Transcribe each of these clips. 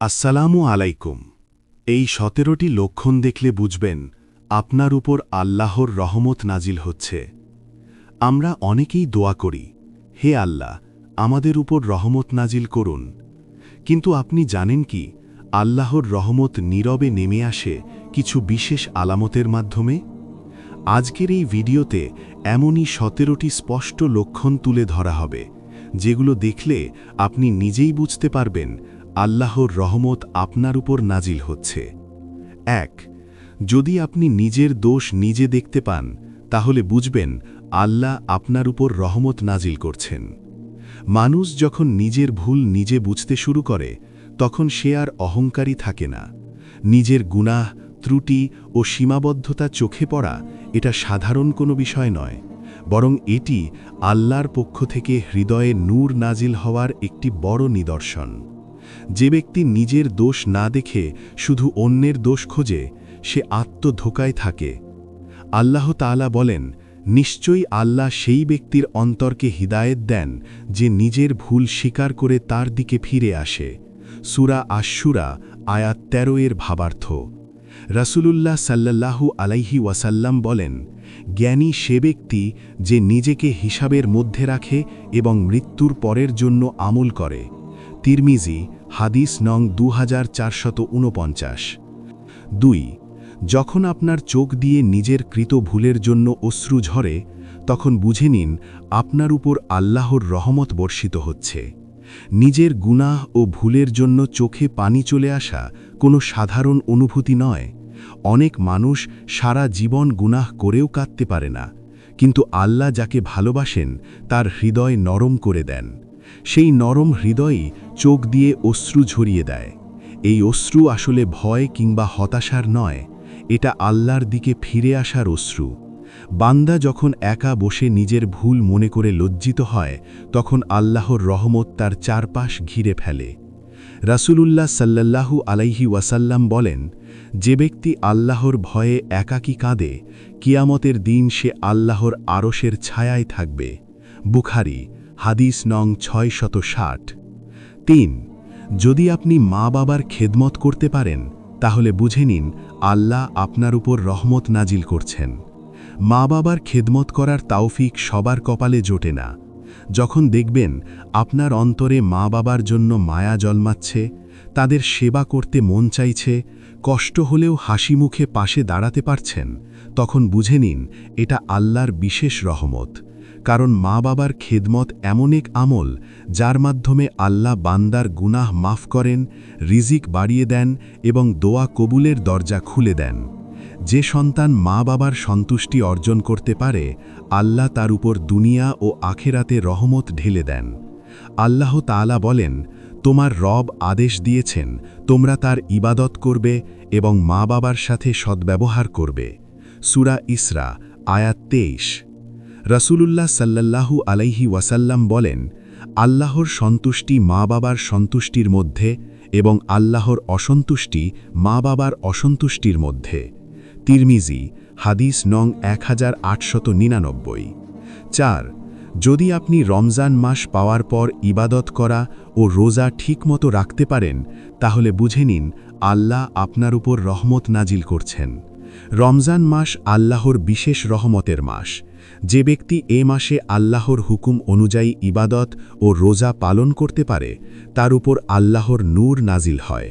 আসসালামু আলাইকুম। এই সতেরোটি লক্ষণ দেখলে বুঝবেন আপনার উপর আল্লাহর রহমত নাজিল হচ্ছে। আমরা অনেকেই দোয়া করি, হে আল্লাহ, আমাদের উপর রহমত নাজিল করুন। কিন্তু আপনি জানেন কি, আল্লাহর রহমত নীরবে নেমে আসে কিছু বিশেষ আলামতের মাধ্যমে? আজকের এই ভিডিওতে এমনই সতেরোটি স্পষ্ট লক্ষণ তুলে ধরা হবে, যেগুলো দেখলে আপনি নিজেই বুঝতে পারবেন আল্লাহর রহমত আপনার উপর নাজিল হচ্ছে। এক, যদি আপনি নিজের দোষ নিজে দেখতে পান, তাহলে বুঝবেন আল্লাহ আপনার উপর রহমত নাজিল করছেন। মানুষ যখন নিজের ভুল নিজে বুঝতে শুরু করে, তখন সে আর অহংকারী থাকে না। নিজের গুনাহ, ত্রুটি ও সীমাবদ্ধতা চোখে পড়া এটা সাধারণ কোনো বিষয় নয়, বরং এটি আল্লাহর পক্ষ থেকে হৃদয়ে নূর নাজিল হওয়ার একটি বড় নিদর্শন। যে ব্যক্তি নিজের দোষ না দেখে শুধু অন্যের দোষ খোঁজে, সে আত্মধোকায় থাকে। আল্লাহ তাআলা বলেন, নিশ্চয়ই আল্লাহ সেই ব্যক্তির অন্তরকে হিদায়েত দেন যে নিজের ভুল স্বীকার করে তার দিকে ফিরে আসে। সুরা আশুরা আয়াত তেরো এর ভাবার্থ। রাসূলুল্লাহ সাল্লাল্লাহু আলাইহি ওয়াসাল্লাম বলেন, জ্ঞানী সে ব্যক্তি যে নিজেকে হিসাবের মধ্যে রাখে এবং মৃত্যুর পরের জন্য আমল করে। তিরমিজি হাদিস নং দু হাজার দুই, যখন আপনার চোখ দিয়ে নিজের কৃত ভুলের জন্য অশ্রু ঝরে, তখন বুঝে নিন, আপনার উপর আল্লাহর রহমত বর্ষিত হচ্ছে। নিজের গুনাহ ও ভুলের জন্য চোখে পানি চলে আসা কোনো সাধারণ অনুভূতি নয়। অনেক মানুষ সারা জীবন গুনাহ করেও কাঁদতে পারে না, কিন্তু আল্লাহ যাকে ভালোবাসেন, তার হৃদয় নরম করে দেন। সেই নরম হৃদয়ই চোখ দিয়ে অশ্রু ঝরিয়ে দেয়। এই অশ্রু আসলে ভয় কিংবা হতাশার নয়, এটা আল্লাহর দিকে ফিরে আসার অশ্রু। বান্দা যখন একা বসে নিজের ভুল মনে করে লজ্জিত হয়, তখন আল্লাহর রহমত তার চারপাশ ঘিরে ফেলে। রাসূলুল্লাহ সাল্লাল্লাহু আলাইহি ওয়াসাল্লাম বলেন, যে ব্যক্তি আল্লাহর ভয়ে একাকী কাঁদে, কিয়ামতের দিন সে আল্লাহর আরশের ছায়ায় থাকবে। বুখারি হাদিস নং ছয় শত ষাট তিন, যদি আপনি মা বাবার খেদমত করতে পারেন, তাহলে বুঝে নিন আল্লাহ আপনার উপর রহমত নাজিল করছেন। মা বাবার খেদমত করার তাওফিক সবার কপালে জোটে না। যখন দেখবেন আপনার অন্তরে মা বাবার জন্য মায়া জন্মাচ্ছে, তাদের সেবা করতে মন চাইছে, কষ্ট হলেও হাসি মুখে পাশে দাঁড়াতে পারছেন, তখন বুঝে নিন এটা আল্লাহর বিশেষ রহমত। কারণ মা বাবার খেদমত এমন এক আমল, যার মাধ্যমে আল্লাহ বান্দার গুনাহ মাফ করেন, রিজিক বাড়িয়ে দেন এবং দোয়া কবুলের দরজা খুলে দেন। যে সন্তান মা বাবার সন্তুষ্টি অর্জন করতে পারে, আল্লাহ তার উপর দুনিয়া ও আখেরাতে রহমত ঢেলে দেন। আল্লাহ তাআলা বলেন, তোমার রব আদেশ দিয়েছেন, তোমরা তার ইবাদত করবে এবং মা বাবার সাথে সদ্ব্যবহার করবে। সুরা ইসরা, আয়াত তেইশ। রসুলুল্লাহ সাল্লাল্লাহু আলাইহি ওয়াসাল্লাম বলেন, আল্লাহর সন্তুষ্টি মা বাবার সন্তুষ্টির মধ্যে এবং আল্লাহর অসন্তুষ্টি মা বাবার অসন্তুষ্টির মধ্যে। তিরমিজি, হাদিস নং এক হাজার আটশত নিরানব্বই। চার, যদি আপনি রমজান মাস পাওয়ার পর ইবাদত করা ও রোজা ঠিকমতো রাখতে পারেন, তাহলে বুঝে নিন, আল্লাহ আপনার উপর রহমত নাজিল করছেন। রমজান মাস আল্লাহর বিশেষ রহমতের মাস। যে ব্যক্তি এ মাসে আল্লাহর হুকুম অনুযায়ী ইবাদত ও রোজা পালন করতে পারে, তার উপর আল্লাহর নূর নাজিল হয়।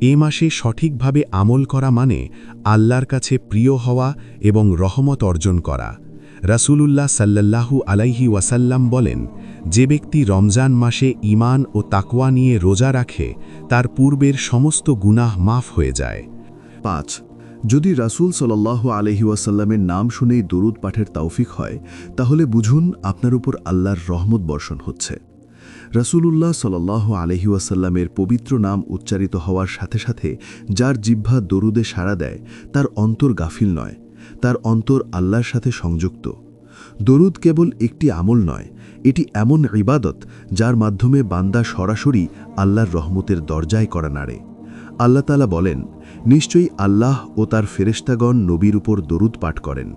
এ মাসে সঠিকভাবে আমল করা মানে আল্লাহর কাছে প্রিয় হওয়া এবং রহমত অর্জন করা। রাসূলুল্লাহ সাল্লাল্লাহু আলাইহি ওয়াসাল্লাম বলেন, যে ব্যক্তি রমজান মাসে ইমান ও তাকওয়া নিয়ে রোজা রাখে, তার পূর্বের সমস্ত গুনাহ মাফ হয়ে যায়। পাঁচ যদি রাসূল সাল্লাহ আলহিউসাল্লামের নাম শুনেই দরুদ পাঠের তৌফিক হয়, তাহলে বুঝুন আপনার উপর আল্লাহর রহমত বর্ষণ হচ্ছে। রাসূলুল্লাহ সাল্লাহ আলহিউসাল্লামের পবিত্র নাম উচ্চারিত হওয়ার সাথে সাথে যার জিহ্বা দরুদে সাড়া দেয়, তার অন্তর গাফিল নয়, তার অন্তর আল্লাহর সাথে সংযুক্ত। দরুদ কেবল একটি আমল নয়, এটি এমন ইবাদত যার মাধ্যমে বান্দা সরাসরি আল্লাহর রহমতের দরজায় করা নাড়ে। আল্লাহ তালা বলেন নিশ্চয়ই আল্লাহ ও তার ফেরেস্তাগণ নবীর উপর দরুদ পাঠ করেন।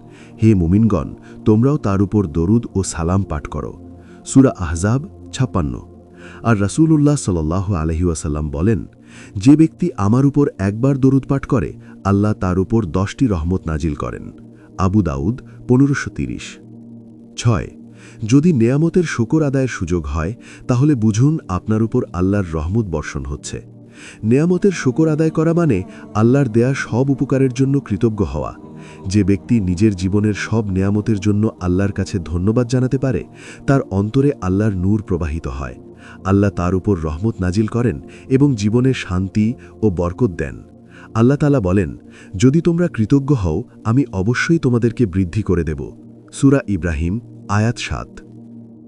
হে মুমিনগণ, তোমরাও তার উপর দরুদ ও সালাম পাঠ করো। সুরা আহজাব ছাপ্পান্ন। আর রাসূলুল্লাহ সাল্লাহ আলহিউসাল্লাম বলেন, যে ব্যক্তি আমার উপর একবার দরুদ পাঠ করে, আল্লাহ তার উপর দশটি রহমত নাজিল করেন। আবু দাউদ পনেরোশো তিরিশ। ছয়, যদি নেয়ামতের শুকর আদায়ের সুযোগ হয়, তাহলে বুঝুন আপনার উপর আল্লাহর রহমত বর্ষণ হচ্ছে। নেয়ামতের শুকর আদায় করা মানে আল্লাহর দেয়া সব উপকারের জন্য কৃতজ্ঞ হওয়া। যে ব্যক্তি নিজের জীবনের সব নেয়ামতের জন্য আল্লাহর কাছে ধন্যবাদ জানাতে পারে, তার অন্তরে আল্লাহর নূর প্রবাহিত হয়। আল্লাহ তার উপর রহমত নাজিল করেন এবং জীবনে শান্তি ও বরকত দেন। আল্লাহ তালা বলেন, যদি তোমরা কৃতজ্ঞ হও, আমি অবশ্যই তোমাদেরকে বৃদ্ধি করে দেব। সুরা ইব্রাহিম, আয়াত সাত।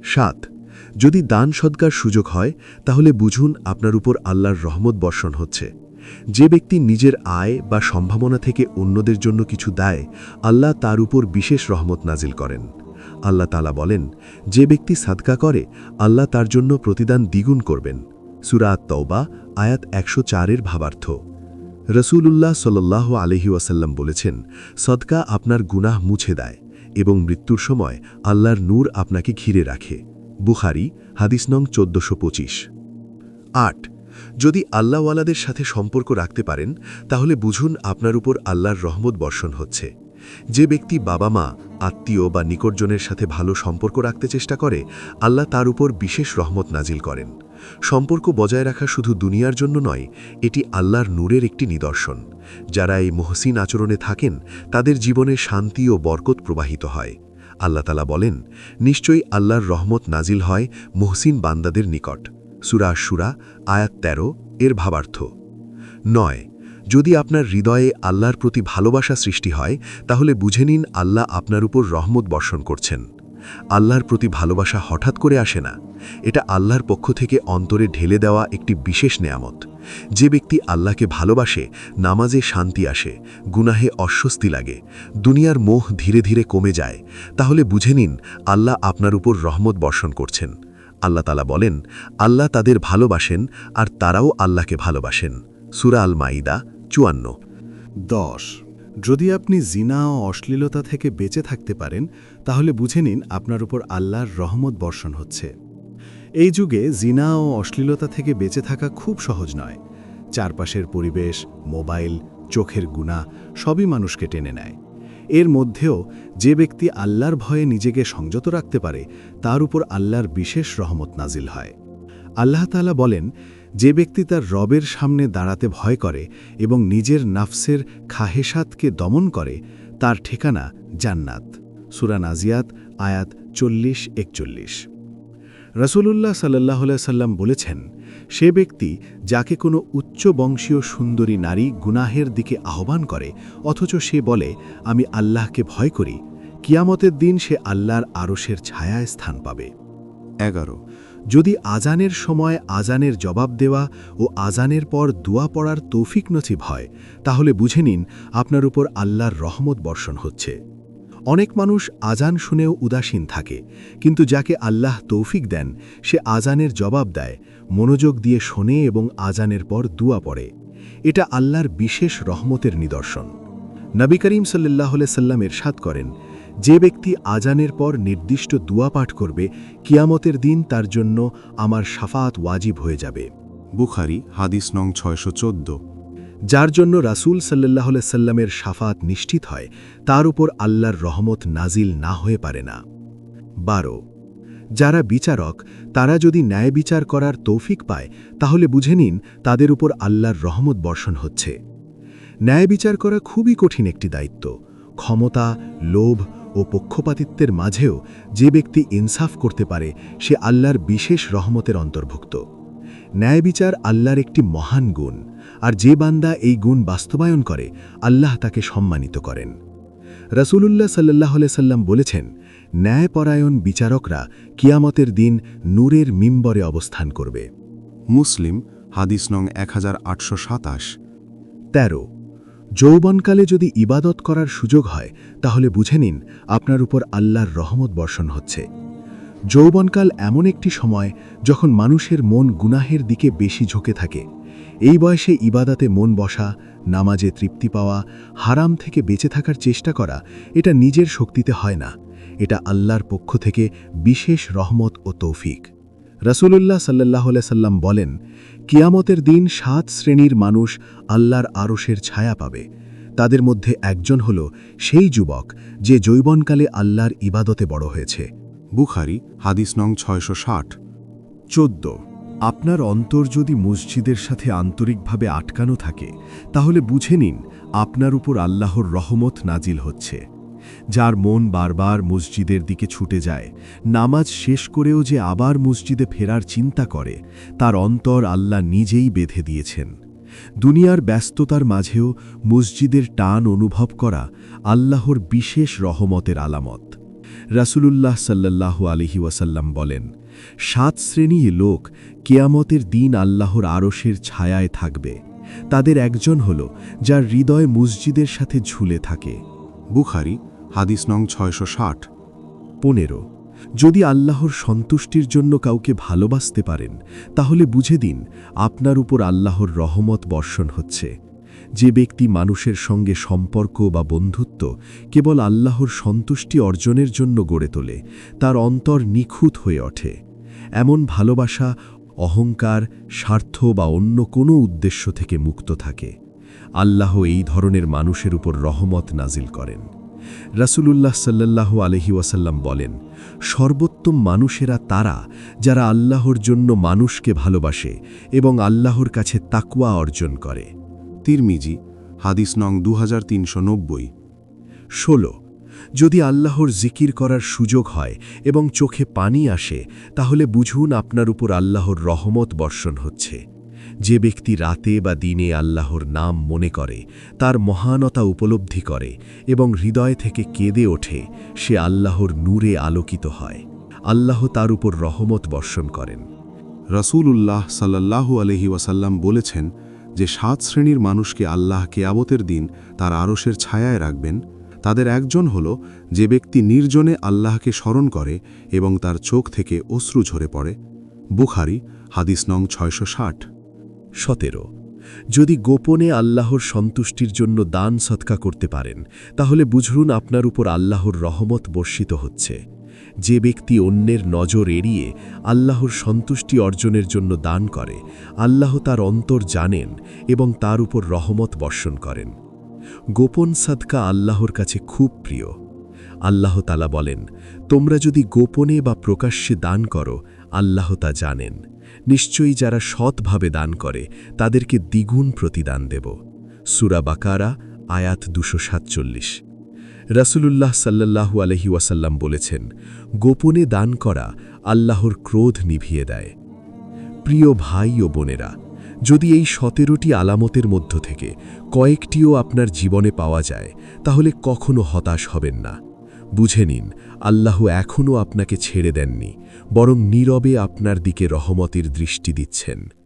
সাত। যদি দান সদকার সুযোগ হয়, তাহলে বুঝুন আপনার উপর আল্লাহর রহমত বর্ষণ হচ্ছে। যে ব্যক্তি নিজের আয় বা সম্ভাবনা থেকে অন্যদের জন্য কিছু দেয়, আল্লাহ তার উপর বিশেষ রহমত নাজিল করেন। আল্লাহ তালা বলেন, যে ব্যক্তি সাদকা করে, আল্লাহ তার জন্য প্রতিদান দ্বিগুণ করবেন। সুরাত তওবা আয়াত একশো চারের ভাবার্থ। রসুলুল্লাহ সাল্লাহ আলহি ওয়াসাল্লাম বলেছেন, সদকা আপনার গুনাহ মুছে দেয় এবং মৃত্যুর সময় আল্লাহর নূর আপনাকে ঘিরে রাখে। বুখারি, হাদিস নং চোদ্দশো পঁচিশ। আট, যদি আল্লাহওয়ালাদের সাথে সম্পর্ক রাখতে পারেন, তাহলে বুঝুন আপনার উপর আল্লাহর রহমত বর্ষণ হচ্ছে। যে ব্যক্তি বাবা মা আত্মীয় বা নিকটজনের সাথে ভালো সম্পর্ক রাখতে চেষ্টা করে, আল্লাহ তার উপর বিশেষ রহমত নাজিল করেন। সম্পর্ক বজায় রাখা শুধু দুনিয়ার জন্য নয়, এটি আল্লাহর নূরের একটি নিদর্শন। যারা এই মহসিন আচরণে থাকেন, তাদের জীবনে শান্তি ও বরকত প্রবাহিত হয়। আল্লাহ তালা বলেন, নিশ্চয়ই আল্লাহর রহমত নাজিল হয় মহসিন বান্দাদের নিকট। সুরা সুরা আয়াত তেরো, এর ভাবার্থ। নয়, যদি আপনার হৃদয়ে আল্লাহর প্রতি ভালোবাসা সৃষ্টি হয়, তাহলে বুঝে নিন আল্লাহ আপনার উপর রহমত বর্ষণ করছেন। আল্লাহর প্রতি ভালোবাসা হঠাৎ করে আসে না। এটা আল্লাহর পক্ষ থেকে অন্তরে ঢেলে দেওয়া একটি বিশেষ নেয়ামত। যে ব্যক্তি আল্লাহকে ভালোবাসে, নামাজে শান্তি আসে, গুনাহে অস্বস্তি লাগে, দুনিয়ার মোহ ধীরে ধীরে কমে যায়, তাহলে বুঝে নিন, আল্লাহ আপনার উপর রহমত বর্ষণ করছেন। আল্লাহ তালা বলেন, আল্লাহ তাদের ভালোবাসেন আর তারাও আল্লাহকে ভালোবাসেন। সুরা আল মাইদা চুয়ান্ন। দশ। যদি আপনি জিনা ও অশ্লীলতা থেকে বেঁচে থাকতে পারেন, তাহলে বুঝে নিন আপনার উপর আল্লাহর রহমত বর্ষণ হচ্ছে। এই যুগে জিনা ও অশ্লীলতা থেকে বেঁচে থাকা খুব সহজ নয়। চারপাশের পরিবেশ, মোবাইল, চোখের গুণা সবই মানুষকে টেনে নেয়। এর মধ্যেও যে ব্যক্তি আল্লাহর ভয়ে নিজেকে সংযত রাখতে পারে, তার উপর আল্লাহর বিশেষ রহমত নাজিল হয়। আল্লাহ তাআলা বলেন যে ব্যক্তি তার রবের সামনে দাঁড়াতে ভয় করে এবং নিজের নাফসের খাহেসাতকে দমন করে, তার ঠিকানা জান্নাত। সুরা নাজিয়াত, আয়াত চল্লিশ, একচল্লিশ। রসুলুল্লাহ সাল্লাহ সাল্লাম বলেছেন, সে ব্যক্তি যাকে কোনো উচ্চ বংশীয় সুন্দরী নারী গুনাহের দিকে আহ্বান করে, অথচ সে বলে, আমি আল্লাহকে ভয় করি। কিয়ামতের দিন সে আল্লাহর আরশের ছায়ায় স্থান পাবে। এগারো। যদি আজানের সময় আজানের জবাব দেওয়া ও আজানের পর দোয়া পড়ার তৌফিক নসিব হয়, তাহলে বুঝে নিন আপনার উপর আল্লাহর রহমত বর্ষণ হচ্ছে। অনেক মানুষ আজান শুনেও উদাসীন থাকে, কিন্তু যাকে আল্লাহ তৌফিক দেন, সে আজানের জবাব দেয়, মনোযোগ দিয়ে শোনে এবং আজানের পর দুয়া পড়ে। এটা আল্লাহর বিশেষ রহমতের নিদর্শন। নবী করিম সাল্লাহ সাল্লাম এরশাদ করেন যে ব্যক্তি আজানের পর নির্দিষ্ট দুয়া পাঠ করবে, কিয়ামতের দিন তার জন্য আমার সাফাত ওয়াজিব হয়ে যাবে। বুখারি, হাদিস নং ছয়শো চোদ্দ। যার জন্য রাসূল সাল্লাহ সাল্লামের সাফাত নিশ্চিত হয়, তার উপর আল্লাহর রহমত নাজিল না হয়ে পারে না। বারো। যারা বিচারক, তারা যদি ন্যায় বিচার করার তৌফিক পায়, তাহলে বুঝে নিন তাদের উপর আল্লাহর রহমত বর্ষণ হচ্ছে। ন্যায় বিচার করা খুবই কঠিন একটি দায়িত্ব। ক্ষমতা, লোভ ও পক্ষপাতিত্বের মাঝেও যে ব্যক্তি ইনসাফ করতে পারে সে আল্লাহর বিশেষ রহমতের অন্তর্ভুক্ত। ন্যায় বিচার আল্লাহর একটি মহান গুণ আর যে বান্দা এই গুণ বাস্তবায়ন করে আল্লাহ তাকে সম্মানিত করেন। রসুলুল্লাহ সাল্লাহ সাল্লাম বলেছেন ন্যায়পরায়ণ বিচারকরা কিয়ামতের দিন নূরের মিম্বরে অবস্থান করবে। মুসলিম হাদিস নং এক হাজার আটশো সাতাশ। তেরো যৌবনকালে যদি ইবাদত করার সুযোগ হয়, তাহলে বুঝে নিন আপনার উপর আল্লাহর রহমত বর্ষণ হচ্ছে। যৌবনকাল এমন একটি সময় যখন মানুষের মন গুনাহের দিকে বেশি ঝুঁকে থাকে। এই বয়সে ইবাদাতে মন বসা, নামাজে তৃপ্তি পাওয়া, হারাম থেকে বেঁচে থাকার চেষ্টা করা, এটা নিজের শক্তিতে হয় না। এটা আল্লাহর পক্ষ থেকে বিশেষ রহমত ও তৌফিক। রসুলুল্লাহ সাল্লাহ সাল্লাম বলেন, কিয়ামতের দিন সাত শ্রেণির মানুষ আল্লাহর আরশের ছায়া পাবে। তাদের মধ্যে একজন হল সেই যুবক যে যৌবনকালে আল্লাহর ইবাদতে বড় হয়েছে। বুখারি, হাদিস নং ছয়শো ষাট। চোদ্দ। আপনার অন্তর যদি মসজিদের সাথে আন্তরিকভাবে আটকানো থাকে, তাহলে বুঝে নিন, আপনার উপর আল্লাহর রহমত নাজিল হচ্ছে। যার মন বারবার মসজিদের দিকে ছুটে যায়। নামাজ শেষ করেও যে আবার মসজিদে ফেরার চিন্তা করে, তার অন্তর আল্লাহ নিজেই বেঁধে দিয়েছেন। দুনিয়ার ব্যস্ততার মাঝেও মসজিদের টান অনুভব করা আল্লাহর বিশেষ রহমতের আলামত। রাসূলুল্লাহ সাল্লাল্লাহু আলহি ওয়াসাল্লাম বলেন, সাত শ্রেণি লোক কেয়ামতের দিন আল্লাহর আরশের ছায়ায় থাকবে। তাদের একজন হল, যার হৃদয় মসজিদের সাথে ঝুলে থাকে। বুখারি হাদিস নং ছয়শো ষাট। পনেরো, যদি আল্লাহর সন্তুষ্টির জন্য কাউকে ভালোবাসতে পারেন, তাহলে বুঝে দিন, আপনার উপর আল্লাহর রহমত বর্ষণ হচ্ছে। যে ব্যক্তি মানুষের সঙ্গে সম্পর্ক বা বন্ধুত্ব কেবল আল্লাহর সন্তুষ্টি অর্জনের জন্য গড়ে তোলে, তার অন্তর নিখুঁত হয়ে ওঠে। এমন ভালোবাসা অহংকার, স্বার্থ বা অন্য কোনো উদ্দেশ্য থেকে মুক্ত থাকে। আল্লাহ এই ধরনের মানুষের উপর রহমত নাজিল করেন। রাসূলুল্লাহ সাল্লাল্লাহু আলহি ওয়াসাল্লাম বলেন, সর্বোত্তম মানুষেরা তারা যারা আল্লাহর জন্য মানুষকে ভালোবাসে এবং আল্লাহর কাছে তাকওয়া অর্জন করে। তিরমিজি, হাদিস নং দু হাজার ষোলো, যদি আল্লাহর জিকির করার সুযোগ হয় এবং চোখে পানি আসে, তাহলে বুঝুন আপনার উপর আল্লাহর রহমত বর্ষণ হচ্ছে। যে ব্যক্তি রাতে বা দিনে আল্লাহর নাম মনে করে, তার মহানতা উপলব্ধি করে এবং হৃদয় থেকে কেঁদে ওঠে, সে আল্লাহর নূরে আলোকিত হয়। আল্লাহ তার উপর রহমত বর্ষণ করেন। রসূলুল্লাহ সাল্লাল্লাহু আলহি ওয়াসাল্লাম বলেছেন যে, সাত শ্রেণির মানুষকে আল্লাহ কেয়াবতের দিন তার আরশের ছায়ায় রাখবেন। তাদের একজন হল যে ব্যক্তি নির্জনে আল্লাহকে স্মরণ করে এবং তার চোখ থেকে অশ্রু ঝরে পড়ে। বুখারি, হাদিস নং ছয়শো ষাট। সতেরো। যদি গোপনে আল্লাহর সন্তুষ্টির জন্য দান সৎকা করতে পারেন, তাহলে বুঝুন আপনার উপর আল্লাহর রহমত বর্ষিত হচ্ছে। যে ব্যক্তি অন্যের নজর এড়িয়ে আল্লাহর সন্তুষ্টি অর্জনের জন্য দান করে, আল্লাহ তার অন্তর জানেন এবং তার উপর রহমত বর্ষণ করেন। গোপন সাদকা আল্লাহর কাছে খুব প্রিয়। আল্লাহ তালা বলেন, তোমরা যদি গোপনে বা প্রকাশ্যে দান করো, আল্লাহ তা জানেন। নিশ্চয়ই যারা সৎভাবে দান করে, তাদেরকে দ্বিগুণ প্রতিদান দেব। সুরা বাকারা, আয়াত দুশো সাতচল্লিশ। রাসূলুল্লাহ সাল্লাল্লাহু আলহি ওয়াসাল্লাম বলেছেন, গোপনে দান করা আল্লাহর ক্রোধ নিভিয়ে দেয়। প্রিয় ভাই ও বোনেরা, যদি এই সতেরোটি আলামতের মধ্য থেকে কয়েকটিও আপনার জীবনে পাওয়া যায়, তাহলে কখনো হতাশ হবেন না। বুঝে নিন আল্লাহ এখনও আপনাকে ছেড়ে দেননি বরং নীরবে আপনার দিকে রহমতের দৃষ্টি দিচ্ছেন।